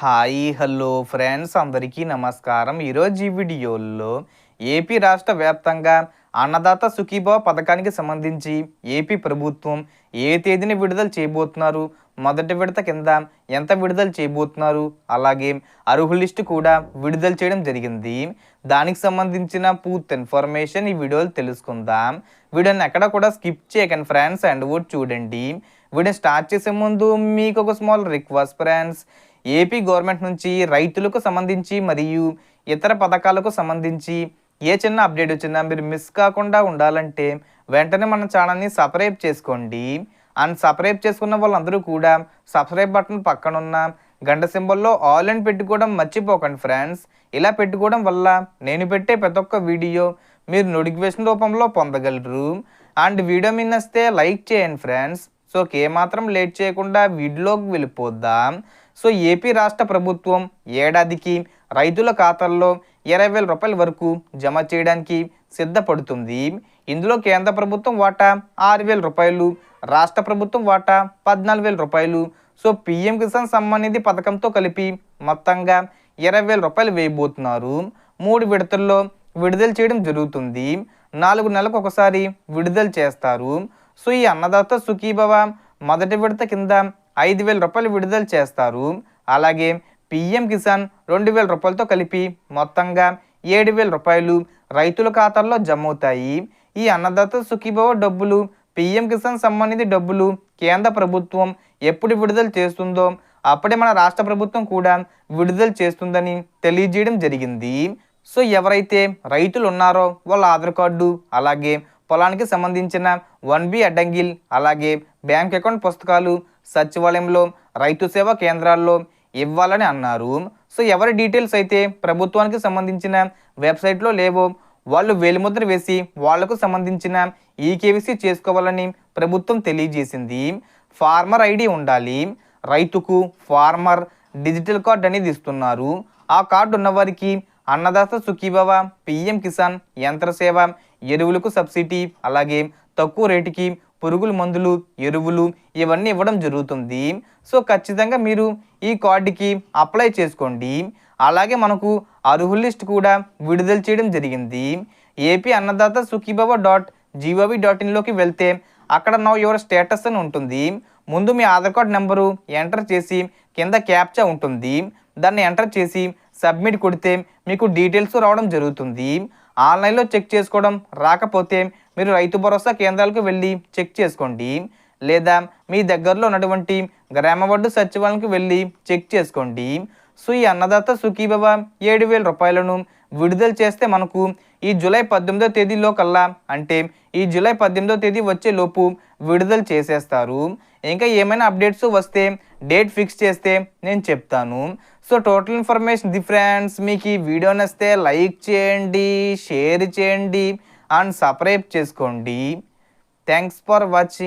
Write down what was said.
Hi hello friends అందరికీ నమస్కారం. ఈరోజు ఈ వీడియోలో ఏపీ రాష్ట్ర వ్యాప్తంగా అన్నదాత సుఖీభావ పథకానికి సంబంధించి ఏపీ ప్రభుత్వం ఏ తేదీని విడుదల చేయబోతున్నారు మొదటి విడత కింద ఎంత విడుదల చేయబోతున్నారు అలాగే అర్హుల లిస్టు కూడా విడుదల చేయడం జరిగింది. దానికి సంబంధించిన పూర్తి ఇన్ఫర్మేషన్ ఈ వీడియోలో తెలుసుకుందాం. వీడియోని ఎక్కడ కూడా స్కిప్ చేయకండి ఫ్రెండ్స్ అండ్ ఓట్ చూడండి. వీడియో స్టార్ట్ చేసే ముందు మీకు ఒక small request friends AP government నుంచి రైతులకు సంబంధించి మరియు ఇతర పథకాలకు సంబంధించి ఏ చిన్న అప్డేట్ వచ్చినా మీరు మిస్ కాకుండా ఉండాలంటే వెంటనే మన ఛానల్ని సబ్స్క్రైబ్ చేసుకోండి. అండ్ సబ్స్క్రైబ్ చేసుకున్న వాళ్ళందరూ కూడా సబ్స్క్రైబ్ బటన్ పక్కన ఉన్న గంట సింబల్లో ఆల్ అని పెట్టుకోవడం మర్చిపోకండి ఫ్రెండ్స్. ఇలా పెట్టుకోవడం వల్ల నేను పెట్టే ప్రతి ఒక్క వీడియో మీరు నోటిఫికేషన్ రూపంలో పొందగలరు. అండ్ వీడియో మీద వస్తే లైక్ చేయండి ఫ్రెండ్స్. సో ఏమాత్రం లేట్ చేయకుండా వీడియోలోకి వెళ్ళిపోద్దాం సో ఏపీ రాష్ట్ర ప్రభుత్వం ఏడాదికి రైతుల ఖాతాల్లో ఇరవై వేల రూపాయల వరకు జమ చేయడానికి సిద్ధపడుతుంది. ఇందులో కేంద్ర ప్రభుత్వం వాటా ఆరు వేల రూపాయలు రాష్ట్ర ప్రభుత్వం వాటా పద్నాలుగు వేల రూపాయలు. సో పిఎం కిసాన్ సమ్మాన్ నిధి పథకంతో కలిపి మొత్తంగా ఇరవై వేల రూపాయలు వేయబోతున్నారు. మూడు విడతల్లో విడుదల చేయడం జరుగుతుంది. నాలుగు నెలలకు ఒకసారి విడుదల చేస్తారు. సో ఈ అన్నదాత సుఖీభవ మొదటి విడత కింద ఐదు వేల రూపాయలు విడుదల చేస్తారు. అలాగే పిఎం కిసాన్ రెండు వేల రూపాయలతో కలిపి మొత్తంగా ఏడు వేల రూపాయలు రైతుల ఖాతాల్లో జమ అవుతాయి ఈ అన్నదాత సుఖీభవ డబ్బులు పిఎం కిసాన్ సంబంధిత డబ్బులు కేంద్ర ప్రభుత్వం ఎప్పుడు విడుదల చేస్తుందో అప్పుడే మన రాష్ట్ర ప్రభుత్వం కూడా విడుదల చేస్తుందని తెలియజేయడం జరిగింది. సో ఎవరైతే రైతులు ఉన్నారో వాళ్ళ ఆధార్ కార్డు అలాగే పొలానికి సంబంధించిన వన్ బి అడ్డంగిల్ అలాగే బ్యాంక్ అకౌంట్ పుస్తకాలు సచివాలయంలో రైతు సేవా కేంద్రాల్లో ఇవ్వాలని అన్నారు. సో ఎవరి డీటెయిల్స్ అయితే ప్రభుత్వానికి సంబంధించిన వెబ్సైట్లో లేవో వాళ్ళు వేలిముద్ర వేసి వాళ్ళకు సంబంధించిన ఈకేవీసీ చేసుకోవాలని ప్రభుత్వం తెలియజేసింది. ఫార్మర్ ఐడి ఉండాలి. రైతుకు ఫార్మర్ డిజిటల్ కార్డ్ అనేది ఇస్తున్నారు ఆ కార్డు ఉన్నవారికి అన్నదాత సుఖీభవ పిఎం కిసాన్ యంత్ర సేవ ఎరువులకు సబ్సిడీ అలాగే తక్కువ రేటుకి పురుగుల మందులు ఎరువులు ఇవన్నీ ఇవ్వడం జరుగుతుంది. సో ఖచ్చితంగా మీరు ఈ కార్డుకి అప్లై చేసుకోండి. అలాగే మనకు అర్హుల లిస్ట్ కూడా విడుదల చేయడం జరిగింది. AP Annadata Sukhibhava dot gov dot ఇన్లోకి వెళ్తే అక్కడ నో యువర్ స్టేటస్ అని ఉంటుంది. ముందు మీ ఆధార్ కార్డ్ నెంబరు ఎంటర్ చేసి కింద క్యాప్చా ఉంటుంది. దాన్ని ఎంటర్ చేసి సబ్మిట్ కొడితే మీకు డీటెయిల్స్ రావడం జరుగుతుంది. ఆన్లైన్లో చెక్ చేసుకోవడం రాకపోతే మీరు రైతు భరోసా కేంద్రాలకు వెళ్ళి చెక్ చేసుకోండి. లేదా మీ దగ్గరలో ఉన్నటువంటి గ్రామ వడ్డు సచివాలయంకి వెళ్ళి చెక్ చేసుకోండి. సో ఈ అన్నదాత సుఖీభవ ఏడు వేల రూపాయలను విడుదల చేస్తే మనకు ఈ జూలై పద్దెనిమిదో తేదీలో కల్లా అంటే ఈ జూలై పద్దెనిమిదో తేదీ వచ్చేలోపు విడుదల చేసేస్తారు. ఇంకా ఏమైనా అప్డేట్స్ వస్తే డేట్ ఫిక్స్ చేస్తే నేను చెప్తాను. So total information the friends మీకు ఈ వీడియో నచ్చితే లైక్ చేయండి షేర్ చేయండి అండ్ సబ్స్క్రైబ్ చేసుకోండి. Thanks for watching.